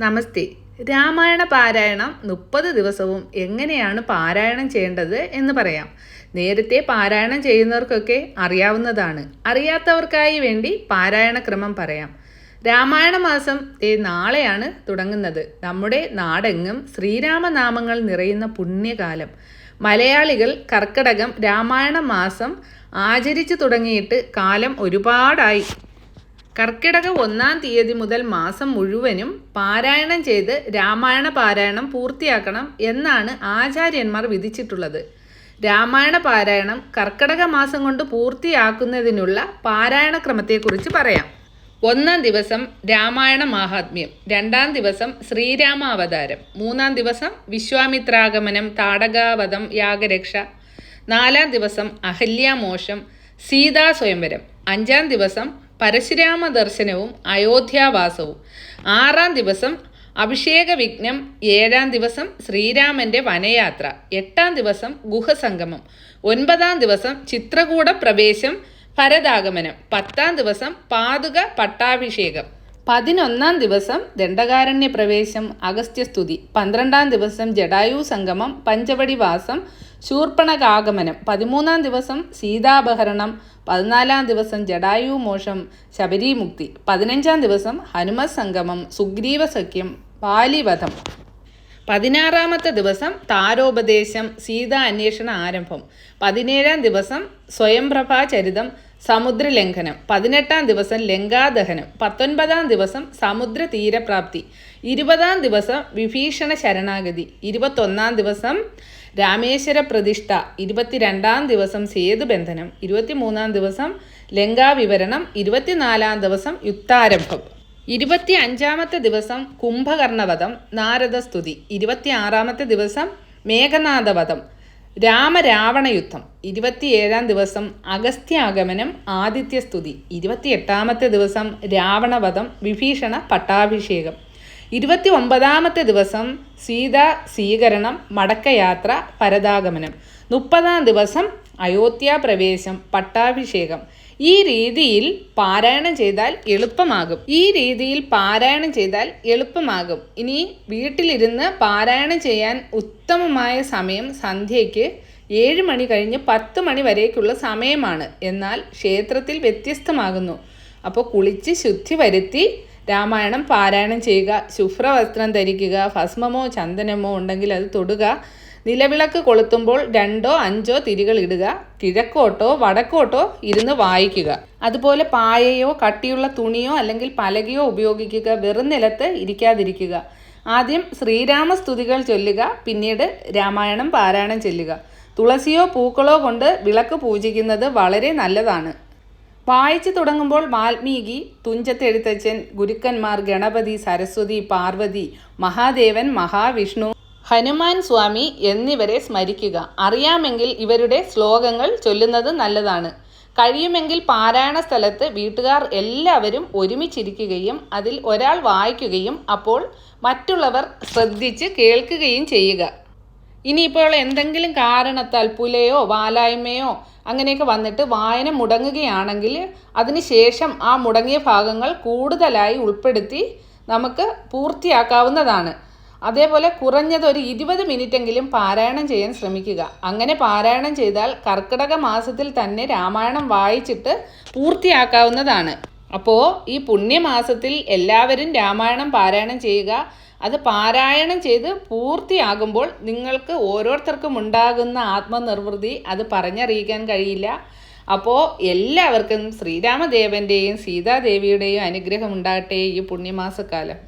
നമസ്തേ. രാമായണ പാരായണം മുപ്പത് ദിവസവും എങ്ങനെയാണ് പാരായണം ചെയ്യേണ്ടത് എന്ന് പറയാം. നേരത്തെ പാരായണം ചെയ്യുന്നവർക്കൊക്കെ അറിയാവുന്നതാണ്. അറിയാത്തവർക്കായി വേണ്ടി പാരായണ ക്രമം പറയാം. രാമായണ മാസം ഈ നാളെയാണ് തുടങ്ങുന്നത്. നമ്മുടെ നാടെങ്ങും ശ്രീരാമനാമങ്ങൾ നിറയുന്ന പുണ്യകാലം. മലയാളികൾ കർക്കടകം രാമായണ മാസം ആചരിച്ചു തുടങ്ങിയിട്ട് കാലം ഒരുപാടായി. കർക്കിടക ഒന്നാം തീയതി മുതൽ മാസം മുഴുവനും പാരായണം ചെയ്ത് രാമായണ പാരായണം പൂർത്തിയാക്കണം എന്നാണ് ആചാര്യന്മാർ വിധിച്ചിട്ടുള്ളത്. രാമായണ പാരായണം കർക്കിടക മാസം കൊണ്ട് പൂർത്തിയാക്കുന്നതിനുള്ള പാരായണ ക്രമത്തെക്കുറിച്ച് പറയാം. ഒന്നാം ദിവസം രാമായണ മാഹാത്മ്യം രണ്ടാം ദിവസം ശ്രീരാമാവതാരം മൂന്നാം ദിവസം വിശ്വാമിത്രാഗമനം താടകാവധം യാഗരക്ഷ നാലാം ദിവസം അഹല്യാമോഷം സീതാ സ്വയംവരം അഞ്ചാം ദിവസം പരശുരാമ ദർശനവും അയോധ്യാവാസവും. ആറാം ദിവസം അഭിഷേക വിഘ്നം ഏഴാം ദിവസം ശ്രീരാമന്റെ വനയാത്ര എട്ടാം ദിവസം ഗുഹസംഗമം ഒൻപതാം ദിവസം ചിത്രകൂട പ്രവേശം ഭരതാഗമനം പത്താം ദിവസം പാതുക പട്ടാഭിഷേകം. പതിനൊന്നാം ദിവസം ദണ്ഡകാരണ്യ പ്രവേശം അഗസ്ത്യസ്തുതി. പന്ത്രണ്ടാം ദിവസം ജഡായു സംഗമം പഞ്ചവടി വാസം ശൂർപ്പണകാഗമനം. പതിമൂന്നാം ദിവസം സീതാപഹരണം. പതിനാലാം ദിവസം ജഡായു മോഷം ശബരിമുക്തി. പതിനഞ്ചാം ദിവസം ഹനുമത് സംഗമം സുഗ്രീവ സഖ്യം ബാലിവധം പതിനാറാമത്തെ ദിവസം താരോപദേശം സീതാ അന്വേഷണ ആരംഭം. പതിനേഴാം ദിവസം സ്വയംപ്രഭാ ചരിതം സമുദ്രലംഘനം. പതിനെട്ടാം ദിവസം ലങ്കാദഹനം. പത്തൊൻപതാം ദിവസം സമുദ്ര തീരപ്രാപ്തി. ഇരുപതാം ദിവസം വിഭീഷണ ശരണാഗതി. ഇരുപത്തൊന്നാം ദിവസം രാമേശ്വര പ്രതിഷ്ഠ. ഇരുപത്തിരണ്ടാം ദിവസം സേതുബന്ധനം ഇരുപത്തിമൂന്നാം ദിവസം ലങ്കാവിവരണം. ഇരുപത്തിനാലാം ദിവസം യുദ്ധാരംഭം. ഇരുപത്തി അഞ്ചാമത്തെ ദിവസം കുംഭകർണവധം നാരദസ്തുതി. ഇരുപത്തി ആറാമത്തെ ദിവസം മേഘനാഥവധം രാമരാവണയുദ്ധം. ഇരുപത്തിയേഴാം ദിവസം അഗസ്ത്യാഗമനം ആദിത്യസ്തുതി. ഇരുപത്തിയെട്ടാമത്തെ ദിവസം രാവണവധം വിഭീഷണ പട്ടാഭിഷേകം. ഇരുപത്തി ഒമ്പതാമത്തെ ദിവസം സീതാ സ്വീകരണം മടക്കയാത്ര പരതാഗമനം മുപ്പതാം ദിവസം അയോധ്യാപ്രവേശം പട്ടാഭിഷേകം ഈ രീതിയിൽ പാരായണം ചെയ്താൽ എളുപ്പമാകും. ഈ രീതിയിൽ പാരായണം ചെയ്താൽ എളുപ്പമാകും. ഇനി വീട്ടിലിരുന്ന് പാരായണം ചെയ്യാൻ ഉത്തമമായ സമയം സന്ധ്യയ്ക്ക് ഏഴ് മണി കഴിഞ്ഞ് പത്ത് മണി വരേക്കുള്ള സമയമാണ്. എന്നാൽ ക്ഷേത്രത്തിൽ വ്യത്യസ്തമാകുന്നു. അപ്പോൾ കുളിച്ച് ശുദ്ധി വരുത്തി രാമായണം പാരായണം ചെയ്യുക ശുഭ്രവസ്ത്രം ധരിക്കുക ഭസ്മമോ ചന്ദനമോ ഉണ്ടെങ്കിൽ അത് തൊടുക നിലവിളക്ക് കൊളുത്തുമ്പോൾ രണ്ടോ അഞ്ചോ തിരികൾ ഇടുക കിഴക്കോട്ടോ വടക്കോട്ടോ ഇരുന്ന് വായിക്കുക. അതുപോലെ പായയോ കട്ടിയുള്ള തുണിയോ അല്ലെങ്കിൽ പലകയോ ഉപയോഗിക്കുക വെറും നിലത്ത് ഇരിക്കാതിരിക്കുക. ആദ്യം ശ്രീരാമസ്തുതികൾ ചൊല്ലുക പിന്നീട് രാമായണം പാരായണം ചെല്ലുക. തുളസിയോ പൂക്കളോ കൊണ്ട് വിളക്ക് പൂജിക്കുന്നത് വളരെ നല്ലതാണ്. വായിച്ചു തുടങ്ങുമ്പോൾ വാൽമീകി തുഞ്ചത്ത് എഴുത്തച്ഛൻ ഗുരുക്കന്മാർ ഗണപതി സരസ്വതി പാർവതി മഹാദേവൻ മഹാവിഷ്ണു ഹനുമാൻ സ്വാമി എന്നിവരെ സ്മരിക്കുക. അറിയാമെങ്കിൽ ഇവരുടെ ശ്ലോകങ്ങൾ ചൊല്ലുന്നത് നല്ലതാണ്. കഴിയുമെങ്കിൽ പാരായണ സ്ഥലത്ത് വീട്ടുകാർ എല്ലാവരും ഒരുമിച്ചിരിക്കുകയും അതിൽ ഒരാൾ വായിക്കുകയും അപ്പോൾ മറ്റുള്ളവർ ശ്രദ്ധിച്ച് കേൾക്കുകയും ചെയ്യുക. ഇനിയിപ്പോൾ എന്തെങ്കിലും കാരണത്താൽ പുലയോ വാലായ്മയോ അങ്ങനെയൊക്കെ വന്നിട്ട് വായന മുടങ്ങുകയാണെങ്കിൽ അതിനുശേഷം ആ മുടങ്ങിയ ഭാഗങ്ങൾ കൂടുതലായി ഉൾപ്പെടുത്തി നമുക്ക് പൂർത്തിയാക്കാവുന്നതാണ്. അതേപോലെ കുറഞ്ഞത് ഒരു ഇരുപത് മിനിറ്റെങ്കിലും പാരായണം ചെയ്യാൻ ശ്രമിക്കുക. അങ്ങനെ പാരായണം ചെയ്താൽ കർക്കിടക മാസത്തിൽ തന്നെ രാമായണം വായിച്ചിട്ട് പൂർത്തിയാക്കാവുന്നതാണ്. അപ്പോൾ ഈ പുണ്യമാസത്തിൽ എല്ലാവരും രാമായണം പാരായണം ചെയ്യുക അത് പാരായണം ചെയ്ത് പൂർത്തിയാകുമ്പോൾ നിങ്ങൾക്ക് ഓരോരുത്തർക്കും ഉണ്ടാകുന്ന ആത്മനിർവൃതി അത് പറഞ്ഞറിയിക്കാൻ കഴിയില്ല. അപ്പോൾ എല്ലാവർക്കും ശ്രീരാമദേവന്റെയും സീതാദേവിയുടെയും അനുഗ്രഹം ഉണ്ടാകട്ടെ ഈ പുണ്യമാസക്കാലം.